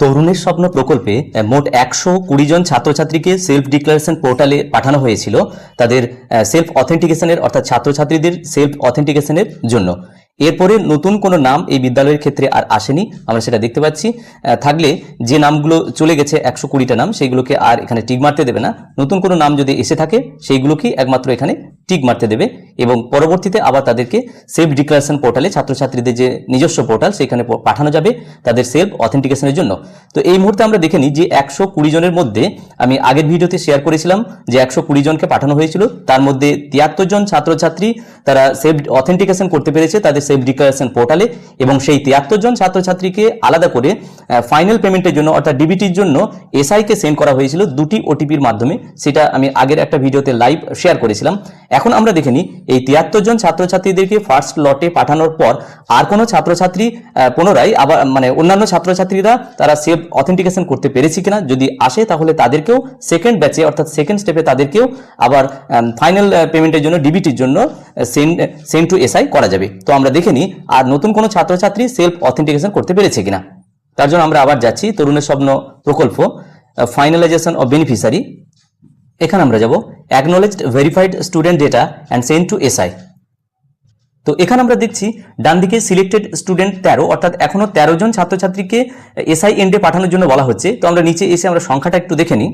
তরুণের স্বপ্ন প্রকল্পে মোট একশো কুড়ি জন ছাত্রছাত্রীকে সেলফ ডিক্লারেশন পোর্টালে পাঠানো হয়েছিল। তাদের সেলফ অথেন্টিকেশনের অর্থাৎ ছাত্রছাত্রীদের সেলফ অথেন্টিকেশনের জন্য। এরপরে নতুন কোনো নাম এই বিদ্যালয়ের ক্ষেত্রে আর আসেনি, আমরা সেটা দেখতে পাচ্ছি। থাকলে যে নামগুলো চলে গেছে একশো কুড়িটা নাম, সেইগুলোকে আর এখানে টিক মারতে দেবে না। নতুন কোনো নাম যদি এসে থাকে, সেইগুলোকেই একমাত্র এখানে টিক মারতে দেবে এবং পরবর্তীতে আবার তাদেরকে সেলফ ডিক্লারেশন পোর্টালে ছাত্রছাত্রীদের যে নিজস্ব পোর্টাল, সেখানে পাঠানো যাবে তাদের সেলফ অথেন্টিকেশনের জন্য। তো এই মুহূর্তে আমরা দেখে নিই যে একশো কুড়ি জনের মধ্যে, আমি আগের ভিডিওতে শেয়ার করেছিলাম যে একশো কুড়ি জনকে পাঠানো হয়েছিল। তার মধ্যে তিয়াত্তর জন ছাত্রছাত্রী, তারা সেলফ অথেন্টিকেশন করতে পেরেছে, তাদের সেলফ ডিক্লারেশন পোর্টালে এবং সেই তিয়াত্তর জন ছাত্রছাত্রীকে আলাদা করে ফাইনাল পেমেন্টের জন্য অর্থাৎ ডিবিটির জন্য এসআইকে সেন্ড করা হয়েছিল দুটি ওটিপির মাধ্যমে। সেটা আমি আগের একটা ভিডিওতে লাইভ শেয়ার করেছিলাম। এখন আমরা দেখে এই তিয়াত্তর জন ছাত্রছাত্রীদেরকে ফার্স্ট লটে পাঠানোর পর আর কোনো ছাত্রছাত্রী পুনরায় আবার মানে অন্যান্য ছাত্রছাত্রীরা তারা সেভ অথেন্টিকেশন করতে পেরেছে কিনা যদি আসে তাহলে তাদেরকেও সেকেন্ড ব্যাচে অর্থাৎ সেকেন্ড স্টেপে তাদেরকেও আবার ফাইনাল পেমেন্টের জন্য ডিবিটির জন্য সেন্ড সেন্ড টু এসআই করা যাবে। তো আমরা দেখে নিই আর নতুন কোনো ছাত্রছাত্রী সেলফ অথেন্টিকেশন করতে পেরেছে কিনা। তার জন্য আমরা আবার যাচ্ছি তরুণের স্বপ্ন প্রকল্প ফাইনালাইজেশন অফ বেনিফিসারি এখানে আমরা যাব acknowledged verified student data and send to SI তো এখানে আমরা দেখছি ডান দিকে সিলেক্টেড স্টুডেন্ট তেরো, অর্থাৎ এখনও তেরো জন ছাত্রছাত্রীকে এসআই এন্ডে পাঠানোর জন্য বলা হচ্ছে। তো আমরা নিচে এসে আমরা সংখ্যাটা একটু দেখে নিই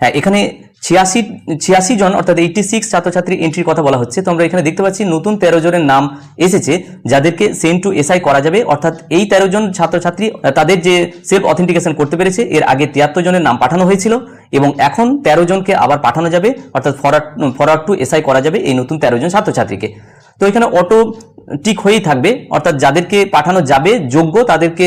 হ্যাঁ এখানে ছিয়াশি ছিয়াশি জন, অর্থাৎ এইটি সিক্স ছাত্রছাত্রী এন্ট্রির কথা বলা হচ্ছে। তো আমরা এখানে দেখতে পাচ্ছি নতুন তেরো জনের নাম এসেছে, যাদেরকে সেন্ড টু এসআই করা যাবে। অর্থাৎ এই তেরো জন ছাত্রছাত্রী তাদের যে সেলফ অথেন্টিকেশন করতে পেরেছে, এর আগে তিয়াত্তর জনের নাম পাঠানো হয়েছিল এবং এখন তেরো জনকে আবার পাঠানো যাবে। অর্থাৎ ফরওয়ার্ড ফরওয়ার্ড টু এসআই করা যাবে এই নতুন তেরো জন ছাত্রছাত্রীকে। তো এখানে অটো টিক হয়েই থাকবে, অর্থাৎ যাদেরকে পাঠানো যাবে, যোগ্য তাদেরকে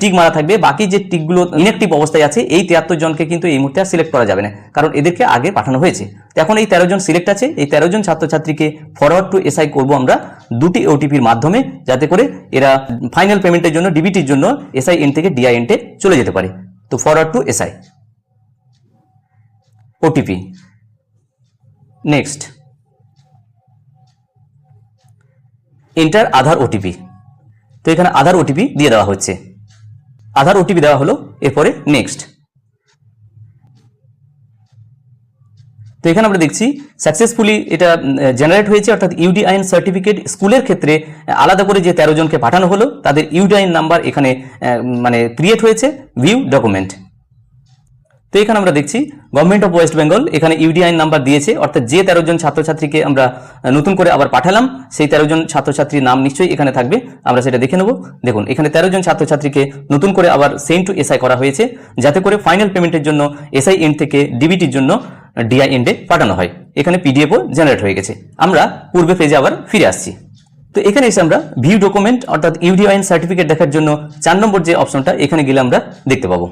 টিক মারা থাকবে। বাকি যে টিকগুলো ইনঅ্যাক্টিভ অবস্থায় আছে, এই তিয়াত্তর জনকে কিন্তু এই মুহূর্তে আর সিলেক্ট করা যাবে না, কারণ এদেরকে আগে পাঠানো হয়েছে। এখন এই তেরো জন সিলেক্ট আছে, এই তেরো জন ছাত্রছাত্রীকে ফরওয়ার্ড টু এসআই করব আমরা দুটি ওটিপির মাধ্যমে, যাতে করে এরা ফাইনাল পেমেন্টের জন্য ডিবিটির জন্য এসআই এন থেকে ডিআই এনটে চলে যেতে পারে। তো forward to SI OTP next enter Aadhaar OTP তো এখানে আধার ওটিপি দিয়ে দেওয়া হচ্ছে আধার ওটিপি দেওয়া হলো, এরপরে নেক্সট তো এখানে আমরা দেখছি সাকসেসফুলি এটা জেনারেট হয়েছে, অর্থাৎ ইউডিআইন সার্টিফিকেট স্কুলের ক্ষেত্রে আলাদা করে যে তেরো জনকে পাঠানো হলো, তাদের ইউডিআইন নাম্বার এখানে মানে ক্রিয়েট হয়েছে ভিউ ডকুমেন্ট তো এখানে আমরা দেখছি গভর্নমেন্ট অফ ওয়েস্ট বেঙ্গল এখানে ইউডিআইন নাম্বার দিয়েছে, অর্থাৎ যে তেরো জন ছাত্রছাত্রীকে আমরা নতুন করে আবার পাঠালাম, সেই তেরো জন ছাত্রছাত্রীর নাম নিশ্চয়ই এখানে থাকবে। আমরা সেটা দেখে নেব। দেখুন, এখানে তেরো জন ছাত্রছাত্রীকে নতুন করে আবার সেন্ড টু এসআই করা হয়েছে, যাতে করে ফাইনাল পেমেন্টের জন্য এসআই এন্ড থেকে ডিবিটির জন্য ডিআই এন্ডে পাঠানো হয়। এখানে পিডিএফও জেনারেট হয়ে গেছে। আমরা পূর্বে পেজে আবার ফিরে আসছি। তো এখানে এসে আমরা ভিউ ডকুমেন্ট অর্থাৎ ইউডিআইন সার্টিফিকেট দেখার জন্য চার নম্বর যে অপশনটা এখানে গেলে আমরা দেখতে পাবো।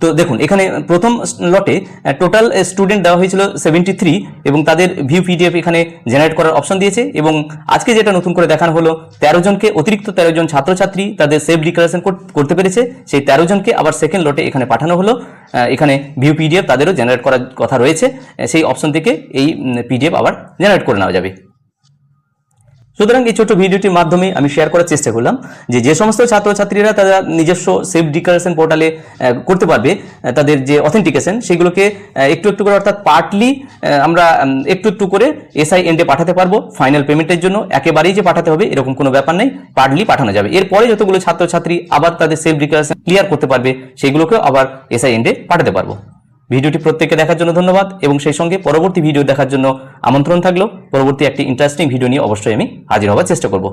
তো দেখুন, এখানে প্রথম লটে টোটাল স্টুডেন্ট দেওয়া হয়েছিল সেভেন্টি থ্রি এবং তাদের ভিউ পিডিএফ এখানে জেনারেট করার অপশন দিয়েছে এবং আজকে যেটা নতুন করে দেখানো হলো, তেরো জনকে অতিরিক্ত তেরো জন ছাত্রছাত্রী তাদের সেফ ডিক্লারেশন করতে পেরেছে। সেই তেরো জনকে আবার সেকেন্ড লটে এখানে পাঠানো হলো। এখানে ভিউ পিডিএফ তাদেরও জেনারেট করার কথা রয়েছে। সেই অপশন থেকে এই পিডিএফ আবার জেনারেট করে নেওয়া যাবে। সুতরাং এই ছোট্ট ভিডিওটির মাধ্যমে আমি শেয়ার করার চেষ্টা করলাম যে যে সমস্ত ছাত্রছাত্রীরা তারা নিজস্ব সেফ ডিক্লারেশন পোর্টালে করতে পারবে তাদের যে অথেন্টিকেশন সেগুলোকে একটু একটু করে অর্থাৎ পার্টলি আমরা একটু একটু করে এসআই এন্ডে পাঠাতে পারব ফাইনাল পেমেন্টের জন্য। একেবারেই যে পাঠাতে হবে এরকম কোনো ব্যাপার নেই পার্টলি পাঠানো যাবে। এরপরে যতগুলো ছাত্রছাত্রী আবার তাদের সেফ ডিক্লারেশন ক্লিয়ার করতে পারবে, সেগুলোকেও আবার এসআই এন্ডে পাঠাতে পারব। ভিডিওটি প্রত্যেককে দেখার জন্য ধন্যবাদ এবং সেই সঙ্গে পরবর্তী ভিডিও দেখার জন্য আমন্ত্রণ থাকল পরবর্তী একটি ইন্টারেস্টিং ভিডিও নিয়ে অবশ্যই আমি হাজির হওয়ার চেষ্টা করব।